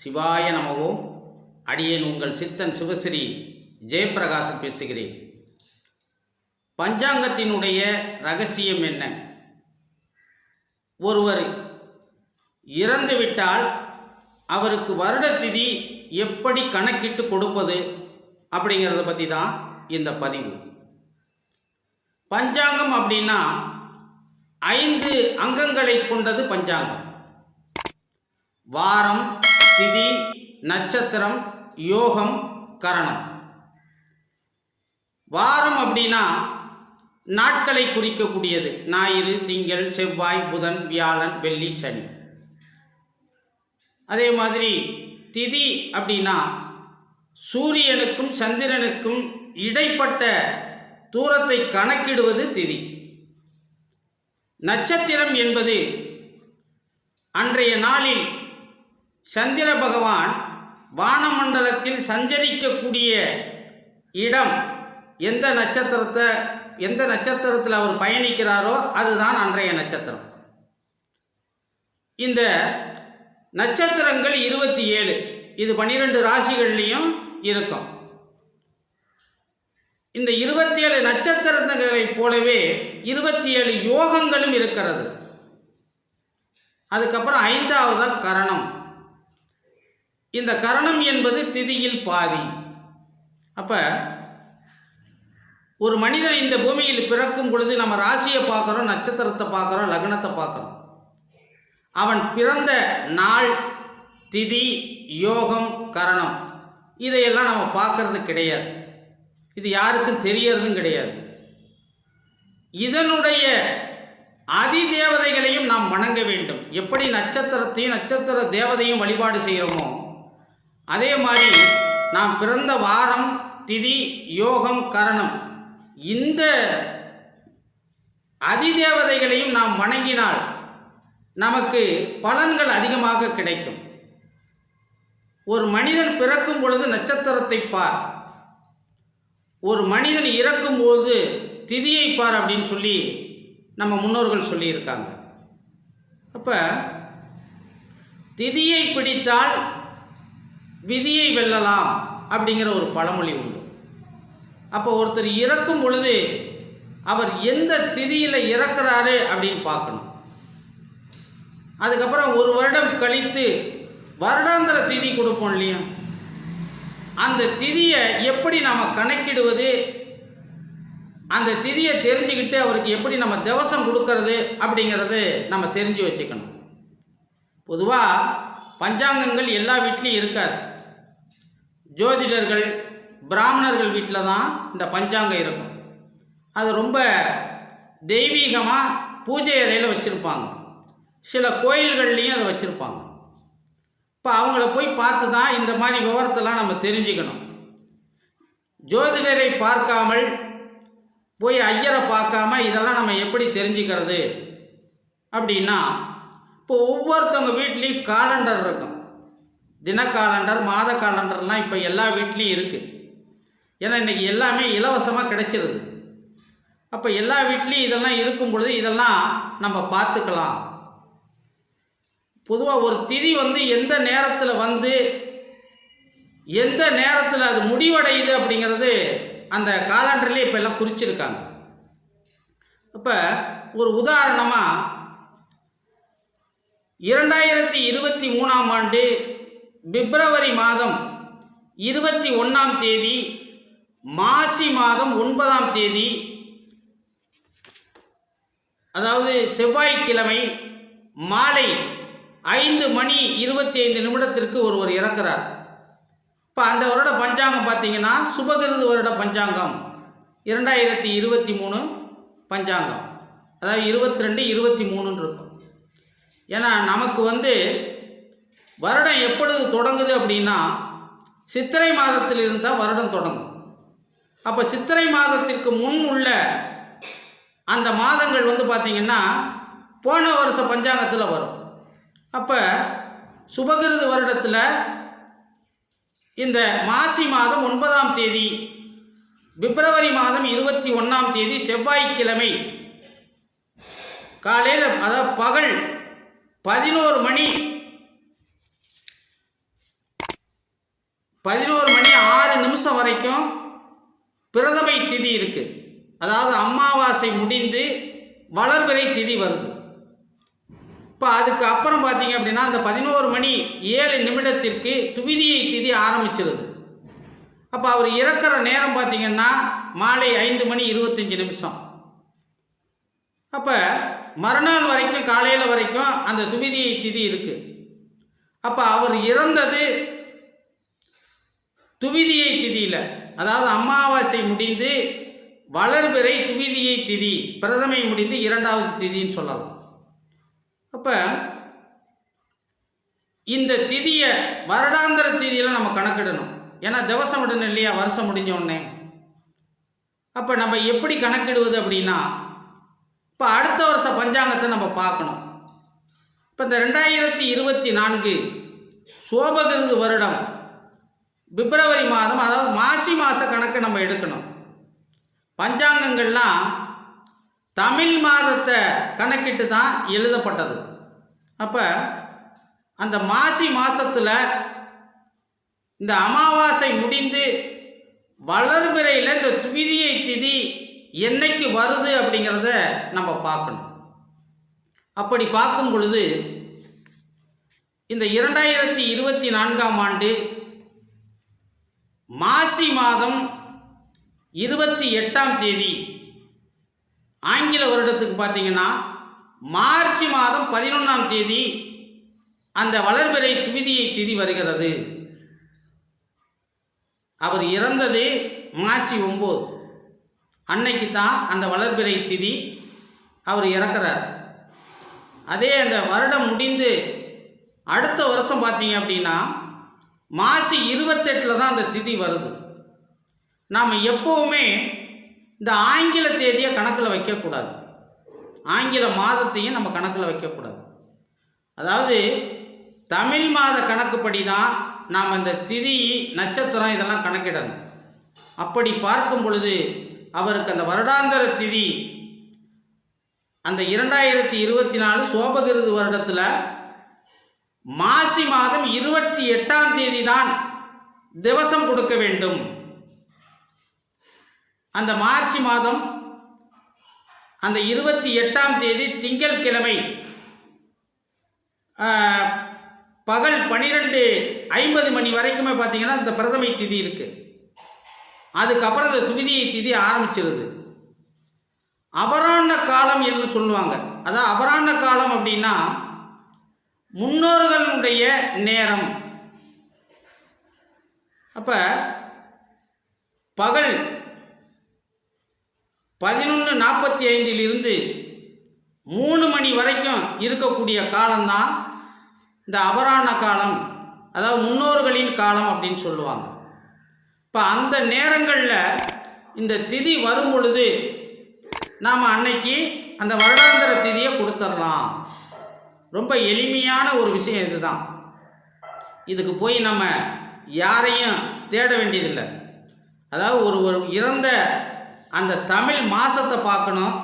சிவாய நமவோம் அடியேன் உங்கள் சித்தன் சிவஸ்ரீ ஜெயப்பிரகாசம் பேசுகிறேன். பஞ்சாங்கத்தினுடைய ரகசியம் என்ன? ஒருவர் இறந்துவிட்டால் அவருக்கு வருட திதி எப்படி கணக்கிட்டு கொடுப்பது அப்படிங்கிறத பற்றி தான் இந்த பதிவு. பஞ்சாங்கம் அப்படின்னா ஐந்து அங்கங்களை கொண்டது பஞ்சாங்கம். வாரம் திதி நட்சத்திரம் யோகம் கரணம். வாரம் அப்படின்னா நாட்களை குறிக்கக்கூடியது. ஞாயிறு திங்கள் செவ்வாய் புதன் வியாழன் வெள்ளி சனி. அதே மாதிரி திதி அப்படின்னா சூரியனுக்கும் சந்திரனுக்கும் இடைப்பட்ட தூரத்தை கணக்கிடுவது திதி. நட்சத்திரம் என்பது அன்றைய நாளில் சந்திர பகவான் வானமண்டலத்தில் சஞ்சரிக்கக்கூடிய இடம் எந்த நட்சத்திரத்தை எந்த நட்சத்திரத்தில் அவர் பயணிக்கிறாரோ அதுதான் அன்றைய நட்சத்திரம். இந்த நட்சத்திரங்கள் இருபத்தி ஏழு. இது பன்னிரெண்டு ராசிகள்லேயும் இருக்கும். இந்த இருபத்தி ஏழு நட்சத்திரங்களைப் போலவே இருபத்தி ஏழு யோகங்களும் இருக்கிறது. அதுக்கப்புறம் ஐந்தாவது கரணம். இந்த கரணம் என்பது திதியில் பாதி. அப்போ ஒரு மனிதன் இந்த பூமியில் பிறக்கும் பொழுது நம்ம ராசியை பார்க்குறோம் நட்சத்திரத்தை பார்க்குறோம் லக்னத்தை பார்க்குறோம். அவன் பிறந்த நாள் திதி யோகம் கரணம். இதையெல்லாம் நம்ம பார்க்கறது கிடையாது. இது யாருக்கும் தெரியறதும் கிடையாது. இதனுடைய அதி தேவதைகளையும் நாம் வணங்க வேண்டும். எப்படி நட்சத்திரத்தையும் நட்சத்திர தேவதையும் வழிபாடு செய்கிறோமோ அதே மாதிரி நாம் பிறந்த வாரம் திதி யோகம் கரணம். இந்த அதிதேவதைகளையும் நாம் வணங்கினால் நமக்கு பலன்கள் அதிகமாக கிடைக்கும். ஒரு மனிதன் பிறக்கும் பொழுது நட்சத்திரத்தை பார். ஒரு மனிதன் இறக்கும் பொழுது திதியை பார் அப்படின்னு சொல்லி நம்ம முன்னோர்கள் சொல்லியிருக்காங்க. அப்போ திதியை பிடித்தால் விதியை வெல்லலாம் அப்படிங்கிற ஒரு பழமொழி உண்டு. அப்போ ஒருத்தர் இறக்கும் பொழுது அவர் எந்த திதியில் இறக்குறாரு அப்படின்னு பார்க்கணும். அதுக்கப்புறம் ஒரு வருடம் கழித்து வருடாந்திர திதி கொடுப்போம் இல்லையா? அந்த திதியை எப்படி நாம் கணக்கிடுவது? அந்த திதியை தெரிஞ்சுக்கிட்டு அவருக்கு எப்படி நம்ம திவசம் கொடுக்கறது அப்படிங்கிறது நம்ம தெரிஞ்சு வச்சுக்கணும். பொதுவாக பஞ்சாங்கங்கள் எல்லா வீட்லேயும் இருக்காது. ஜோதிடர்கள் பிராமணர்கள் வீட்டில் தான் இந்த பஞ்சாங்கம் இருக்கும். அது ரொம்ப தெய்வீகமாக பூஜை அறையில் வச்சுருப்பாங்க. சில கோயில்கள்லேயும் அதை வச்சுருப்பாங்க. இப்போ அவங்கள போய் பார்த்து தான் இந்த மாதிரி விவரத்தெல்லாம் நம்ம தெரிஞ்சுக்கணும். ஜோதிடரை பார்க்காமல் போய் ஐயரை பார்க்காம இதெல்லாம் நம்ம எப்படி தெரிஞ்சுக்கிறது? அப்படின்னா இப்போ ஒவ்வொருத்தவங்க வீட்லேயும் காலண்டர் இருக்கும். தின காலண்டர் மாத காலண்டர்லாம் இப்போ எல்லா வீட்லேயும் இருக்குது ஏன்னா இன்றைக்கி எல்லாமே இலவசமாக கிடைச்சிருது. அப்போ எல்லா வீட்லேயும் இதெல்லாம் இருக்கும் பொழுது இதெல்லாம் நம்ம பார்த்துக்கலாம். பொதுவாக ஒரு திதி வந்து எந்த நேரத்தில் வந்து எந்த நேரத்தில் அது முடிவடையுது அப்படிங்கிறது அந்த காலண்டர்லேயே இப்போ எல்லாம் குறிச்சிருக்காங்க. இப்போ ஒரு உதாரணமாக இரண்டாயிரத்தி இருபத்தி மூணாம் ஆண்டு பிப்ரவரி மாதம் இருபத்தி ஒன்றாம் தேதி மாசி மாதம் ஒன்பதாம் தேதி அதாவது செவ்வாய்க்கிழமை மாலை ஐந்து மணி இருபத்தி ஐந்து நிமிடத்திற்கு ஒருவர் இறக்கிறார். இப்போ அந்த வருட பஞ்சாங்கம் பார்த்தீங்கன்னா சுபகிருது வருட பஞ்சாங்கம். இரண்டாயிரத்தி இருபத்தி மூணு பஞ்சாங்கம். அதாவது இருபத்தி ரெண்டு இருபத்தி மூணுன்னு இருக்கும். ஏன்னா நமக்கு வந்து வருடம் எப்பொழுது தொடங்குது அப்படின்னா சித்திரை மாதத்தில் இருந்தால் வருடம் தொடங்கும். அப்போ சித்திரை மாதத்திற்கு முன் உள்ள அந்த மாதங்கள் வந்து பார்த்திங்கன்னா போன வருஷ பஞ்சாங்கத்தில் வரும். அப்போ சுபகிருது வருடத்தில் இந்த மாசி மாதம் ஒன்பதாம் தேதி பிப்ரவரி மாதம் இருபத்தி ஒன்றாம் தேதி செவ்வாய்க்கிழமை காலையில் அதாவது பகல் பதினோரு மணி. பதினோரு மணி ஆறு நிமிஷம் வரைக்கும் பிரதமை திதி இருக்குது அதாவது அமாவாசை முடிந்து வளர்பிறை திதி வருது. இப்போ அதுக்கு அப்புறம் பார்த்தீங்க அப்படின்னா அந்த பதினோரு மணி ஏழு நிமிடத்திற்கு துவிதியை திதி ஆரம்பிச்சிருது. அப்போ அவர் இறக்குற நேரம் பார்த்தீங்கன்னா மாலை ஐந்து மணி இருபத்தஞ்சி நிமிஷம். அப்போ மறுநாள் வரைக்கும் காலையில் வரைக்கும் அந்த துவிதி திதி இருக்குது அப்போ அவர் இறந்தது துவிதியை திதியில். அதாவது அமாவாசை முடிந்து வளர்பிறை துவிதியை திதி பிரதமை முடிந்து இரண்டாவது திதின்னு சொல்லலாம். அப்போ இந்த திதியை வருடாந்திர திதியில் நம்ம கணக்கிடணும். ஏன்னா திவசம் விடணும் இல்லையா? வருஷம் முடிஞ்ச உடனே. அப்போ நம்ம எப்படி கணக்கிடுவது அப்படின்னா இப்போ அடுத்த வருஷ பஞ்சாங்கத்தை நம்ம பார்க்கணும். இப்போ இந்த ரெண்டாயிரத்தி இருபத்தி நான்கு சோபகிருது வருடம் பிப்ரவரி மாதம் அதாவது மாசி மாத கணக்கு நம்ம எடுக்கணும். பஞ்சாங்கங்கள்லாம் தமிழ் மாதத்தை கணக்கிட்டு தான் எழுதப்பட்டது. அப்போ அந்த மாசி மாதத்தில் இந்த அமாவாசை முடிந்து வளர்பிறையில் இந்த துவிதியை திதி என்னைக்கு வருது அப்படிங்கிறத நம்ம பார்க்கணும். அப்படி பார்க்கும் பொழுது இந்த இரண்டாயிரத்தி இருபத்தி நான்காம் ஆண்டு மாசி மாதம் இருபத்தி எட்டாம் தேதி ஆங்கில வருடத்துக்கு பார்த்தீங்கன்னா மார்ச் மாதம் பதினொன்றாம் தேதி அந்த வளர்பிறை துவிதியை திதி வருகிறது. அவர் இறந்தது மாசி ஒம்பது. அன்னைக்கு தான் அந்த வளர்பிறை திதி அவர் இறக்குறார். அதே அந்த வருடம் முடிந்து அடுத்த வருஷம் பார்த்தீங்க அப்படின்னா மாசி இருபத்தெட்டில் தான் அந்த திதி வருது. நாம் எப்போவுமே இந்த ஆங்கில தேதியை கணக்கில் வைக்கக்கூடாது. ஆங்கில மாதத்தையும் நம்ம கணக்கில் வைக்கக்கூடாது. அதாவது தமிழ் மாத கணக்குப்படி தான் நாம் இந்த திதி நட்சத்திரம் இதெல்லாம் கணக்கிடணும். அப்படி பார்க்கும் பொழுது அவருக்கு அந்த வருடாந்தர திதி அந்த இரண்டாயிரத்தி இருபத்தி நாலு சோபகிருது வருடத்தில் மாசி மாதம் இருபத்தி எட்டாம் தேதி தான் திவசம் கொடுக்க வேண்டும். அந்த மார்ச் மாதம் அந்த இருபத்தி எட்டாம் தேதி திங்கள் கிழமை பகல் பன்னிரெண்டு ஐம்பது மணி வரைக்குமே பார்த்தீங்கன்னா இந்த பிரதமை திதி இருக்குது அதுக்கப்புறம் இந்த துவிதியை திதி ஆரம்பிச்சிருது. அபராண்ட காலம் என்று சொல்லுவாங்க. அதான் அபராண்ட காலம் அப்படின்னா முன்னோர்களுடைய நேரம். அப்போ பகல் பதினொன்று நாற்பத்தி ஐந்திலிருந்து மூணு மணி வரைக்கும் இருக்கக்கூடிய காலம்தான் இந்த அபராண காலம். அதாவது முன்னோர்களின் காலம் அப்படின்னு சொல்லுவாங்க. இப்போ அந்த நேரங்களில் இந்த திதி வரும் பொழுது நாம் அன்னைக்கு அந்த வருடாந்திர திதியை கொடுத்துடலாம் ரொம்ப எளிமையான ஒரு விஷயம் இதுதான். இதுக்கு போய் நம்ம யாரையும் தேட வேண்டியதில்லை. அதாவது ஒரு ஒரு இறந்த அந்த தமிழ் மாதத்தை பார்க்கணும்.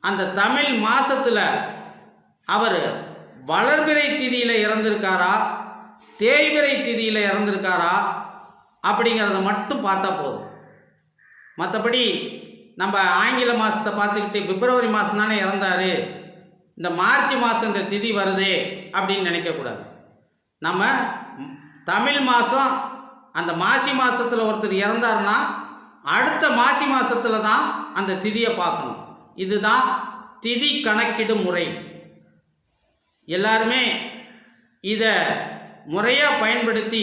அந்த தமிழ் மாதத்தில் அவர் வளர்பிறை திதியில் இறந்திருக்காரா? தேய்பிறை திதியில் இறந்திருக்காரா? அப்படிங்கிறத மட்டும் பார்த்தா போதும். மற்றபடி நம்ம ஆங்கில மாதத்தை பார்த்துக்கிட்டு பிப்ரவரி மாதம் தானே இறந்தார். இந்த மார்ச் மாதம் இந்த திதி வருதே அப்படின்னு நினைக்கக்கூடாது. நம்ம தமிழ் மாதம் அந்த மாசி மாதத்தில் ஒருத்தர் இறந்தாருன்னா அடுத்த மாசி மாதத்தில் தான் அந்த திதியை பார்க்கணும். இதுதான் திதி கணக்கிடும் முறை. எல்லாருமே இதை முறையாக பயன்படுத்தி